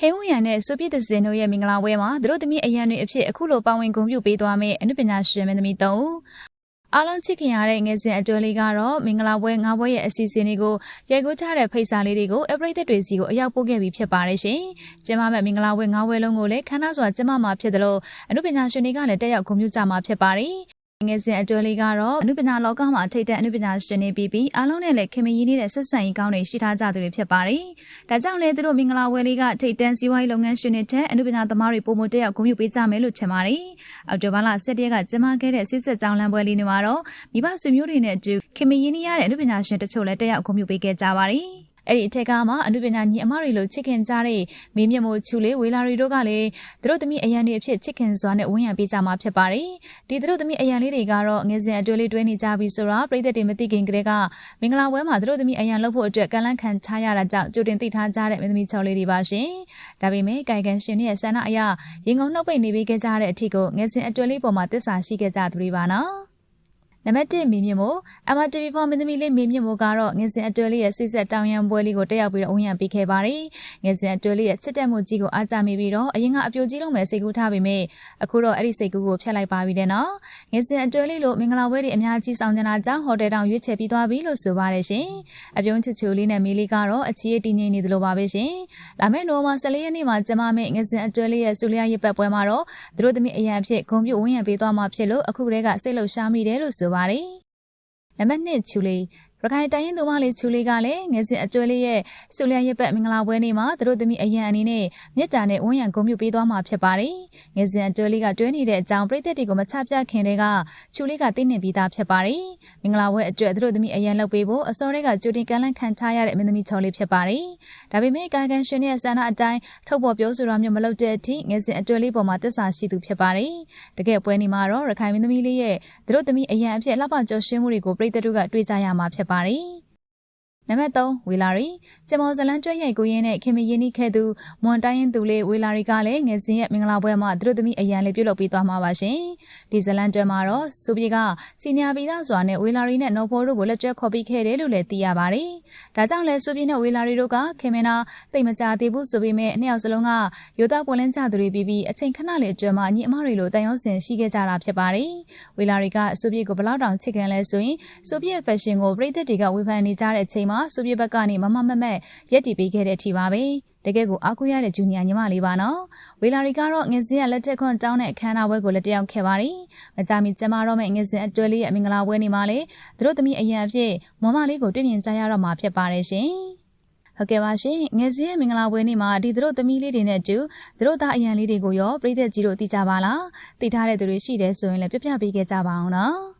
ဟိန်းဝရံနဲ့ဆိုပြစ်သစင်တို့ရဲ့မင်္ဂလာပွဲမှာသူတို့သမီးအရန်တွေအဖြစ်အခုလိုပါဝင်ဂုဏ်ပြုပေးသွားမယ့်အနုပညာရှင်မင်းသမီး၃ဦးအားလုံးချစ်ခင်ရတဲ့ငယ်စဉ်အတော်လေးကတော့မင်္ဂလာပွဲငါးပွဲရဲ့အစီအစဉ်တွေကိုရိုက်ကူးထားတဲ့ဖိတ်စာလေးတွေကိုအပရိသတ်တွေစီကိုအရောက်ပို့ခဲ့ပြီးဖြစ်ပါတယ်ရှင်။ကျင်းပမဲ့မင်္ဂလာပွဲငါးပွဲလုံးကိုလည်းခမ်းနားစွာကျင်းပမှာဖြစ်တယ်လို့အနုပညာရှင်တွေကလည်းတက်ရောက်ဂုဏ်ပြုကြမှာဖြစ်ပါတယ်။ ငယ်စဉ်အတော်လေးကတော့အနုပညာလောကမှာထိတ်တဲ့အနုပညာရှင်တွေပြီးပြီးအားလုံးနဲ့လည်းခင်မရင်နေတဲ့ဆက်ဆံရေးကောင်းတွေရှိထားကြသူတွေဖြစ်ပါတယ်။ဒါကြောင့်လည်းသူတို့မင်္ဂလာဝယ်လေးကထိတ်တန်းစီးပွားရေးလုပ်ငန်းရှင်တွေထက်အနုပညာသမားတွေပုံမတက်ရောက်ဂုဏ်ပြုပေးကြမယ်လို့ထင်ပါတယ်။အော်တိုဘာလ17ရက်ကကျင်းပခဲ့တဲ့စစ်ဆက်ကြောင်းလမ်းပွဲလေးတွေမှာတော့မိဘဆွေမျိုးတွေနဲ့အတူခင်မရင်နေရတဲ့အနုပညာရှင်တချို့လည်းတက်ရောက်ဂုဏ်ပြုပေးခဲ့ကြပါတယ်။ အဲ့ဒီအထက်ကမှအနုပညာညီအမတွေလိုချစ်ခင်ကြတဲ့မင်းမြတ်မို့ချူလေးဝေလာရီတို့ကလည်းသူတို့သမီးအရန်တွေအဖြစ်ချစ်ခင်စွာနဲ့ဝန်းရံပေးကြမှာဖြစ်ပါတယ်။ဒီသူတို့သမီးအရန်လေးတွေကတော့ငယ်စဉ်အတွဲလေးတွဲနေကြပြီဆိုတော့ပြည်သက်တွေမသိခင်ကတည်းကမင်္ဂလာပွဲမှာသူတို့သမီးအရန်လုပ်ဖို့အတွက်ကန့်လန့်ခံချရတာကြောင့်ကြိုတင်သိထားကြတဲ့မင်းသမီး၆လေးတွေပါရှင်။ဒါပေမဲ့ကာယကံရှင်ရဲ့ဆန္ဒအရရင်ကုန်နှုတ်ပိတ်နေပေးခဲ့ကြတဲ့အထီကိုငယ်စဉ်အတွဲလေးပေါ်မှာတစ္ဆာရှိခဲ့ကြသူတွေပါနော်။ နံပါတ်1မင်းမြင့်မို့ MTV4 မင်းသမီးလေးမင်းမြင့်မို့ကတော့ငယ်စဉ်အတွဲလေးရဲ့စိစက်တောင်ရန်ပွဲလေးကိုတက်ရောက်ပြီးတော့ဝန်ရံပေးခဲ့ပါတယ်။ငယ်စဉ်အတွဲလေးရဲ့ချစ်တဲ့မှုကြီးကိုအားကြမိပြီးတော့အရင်ကအပြိုကြီးလုံးပဲစိတ်ကူးထားပေမဲ့အခုတော့အဲ့ဒီစိတ်ကူးကိုဖျက်လိုက်ပါပြီတဲ့နော်။ငယ်စဉ်အတွဲလေးလို့မင်္ဂလာပွဲတွေအများကြီးဆောင်ကြတာကြောင့်ဟိုတယ်တောင်ရွေးချယ်ပြီးသွားပြီလို့ဆိုပါတယ်ရှင်။အပြုံးချစ်ချိုလေးနဲ့မီလေးကတော့အချီးတည်ငြိမ်နေသလိုပါပဲရှင်။လာမယ့်နိုဝင်ဘာ14ရက်နေ့မှာကျမမဲ့ငယ်စဉ်အတွဲလေးရဲ့ဆူလျာရစ်ပတ်ပွဲမှာတော့သူတို့သမီးအရန်အဖြစ်ဂုံပြုတ်ဝန်ရံပေးသွားမှာဖြစ်လို့အခုကတည်းကစိတ်လှုပ်ရှားမိတယ်လို့ဆိုပါတယ်နံပါတ်1ချူလေးရခိုင်တိုင်းရင်းသူမလေးချူလေးကလည်းငယ်စဉ်အတွဲလေးရဲ့ဆူလျာရက်ပတ်မင်္ဂလာပွဲနေ့မှာသူတို့သမီးအရန်အနေနဲ့မြစ်တာနဲ့ဝန်းရံဂုံမြူပေးသွားမှာဖြစ်ပါတယ်။ငယ်စဉ်အတွဲလေးကတွဲနေတဲ့အကြောင်းပြည်သက်တွေကိုမချပြခင်တဲ့ကချူလေးကသိနေပြီးသားဖြစ်ပါတယ်။မင်္ဂလာပွဲအတွက်သူတို့သမီးအရန်လုပ်ပေးဖို့အစောတွေကကြိုတင်ကမ်းလှမ်းခံထားရတဲ့မင်းသမီးချော်လေးဖြစ်ပါတယ်။ဒါပေမဲ့ကာကန်ရှင်ရဲ့ဆန္ဒအတိုင်းထုတ်ပေါ်ပြောဆိုတာမျိုးမလုပ်တဲ့အထိငယ်စဉ်အတွဲလေးပေါ်မှာတစ္ဆာရှိသူဖြစ်ပါတယ်။တကယ်ပွဲနေ့မှာတော့ရခိုင်မင်းသမီးလေးရဲ့သူတို့သမီးအရန်အဖြစ်လှပကြော်ရှင်းမှုတွေကိုပြည်သက်တို့ကတွေ့ကြရမှာဖြစ်ပါတယ်။ နံပါတ်3ဝေလာရီကျမော်ဇလန်ကျွဲရိုက်ကိုရင်းနဲ့ခင်မရင်နီခဲ့သူမွန်တိုင်းရင်သူလေးဝေလာရီကလည်းငယ်စဉ်ရဲ့မင်္ဂလာပွဲမှာသူတို့သမီးအရန်လေးပြုတ်လုပ်ပြီးသွားမှာပါရှင်ဒီဇလန်ကျွဲမှာတော့စူပြေကစီနီယာပီသားစွာနဲ့ဝေလာရီနဲ့နော်ဖိုးတို့ကိုလက်ကျွဲခေါ်ပြီးခဲ့တယ်လို့လည်းသိရပါတယ်ဒါကြောင့်လဲစူပြေနဲ့ဝေလာရီတို့ကခင်မင်နာတိတ်မကြသေးဘူးဆိုပေမဲ့အနှစ်ယောက်စလုံးကရိုသားပွင့်လင်းကြသူတွေပြီးပြီးအချိန်ခဏလေးအတွင်းမှာညီအမတွေလိုတန်ရုံးစင်ရှိခဲ့ကြတာဖြစ်ပါတယ်ဝေလာရီကစူပြေကိုဘလောက်တောင်ချစ်ခင်လဲဆိုရင်စူပြေဖက်ရှင်ကိုပြည်သက်တွေကဝေဖန်နေကြတဲ့အချိန်မှာမှာစူပြေဘက်ကနေမမမမက်ရက်တီပေးခဲ့တဲ့အထိပါပဲတကယ်ကိုအားကိုးရတဲ့ဂျူနီယာညီမလေးပါနော်ဝေလာရီကတော့ငယ်စဉ်ကလက်ထက်ခွန်တောင်းတဲ့အခမ်းအနားပွဲကိုလည်းတယောက်ခဲ့ပါတယ်မကြမီကျမတော့မဲ့ငယ်စဉ်အတွဲလေးရဲ့မင်္ဂလာပွဲနေ့မှာလေသူတို့သမီးအရန်အဖြစ်မွန်မလေးကိုတွေ့မြင်ကြရတော့မှာဖြစ်ပါတယ်ရှင်ဟုတ်ကဲ့ပါရှင်ငယ်စဉ်ရဲ့မင်္ဂလာပွဲနေ့မှာဒီတို့သမီးလေးတွေနဲ့အတူတို့သားအရန်လေးတွေကိုရောပြည်သက်ကြီးတို့သိကြပါလားသိထားတဲ့သူတွေရှိတယ်ဆိုရင်လည်းပြပြပေးခဲ့ကြပါအောင်နော်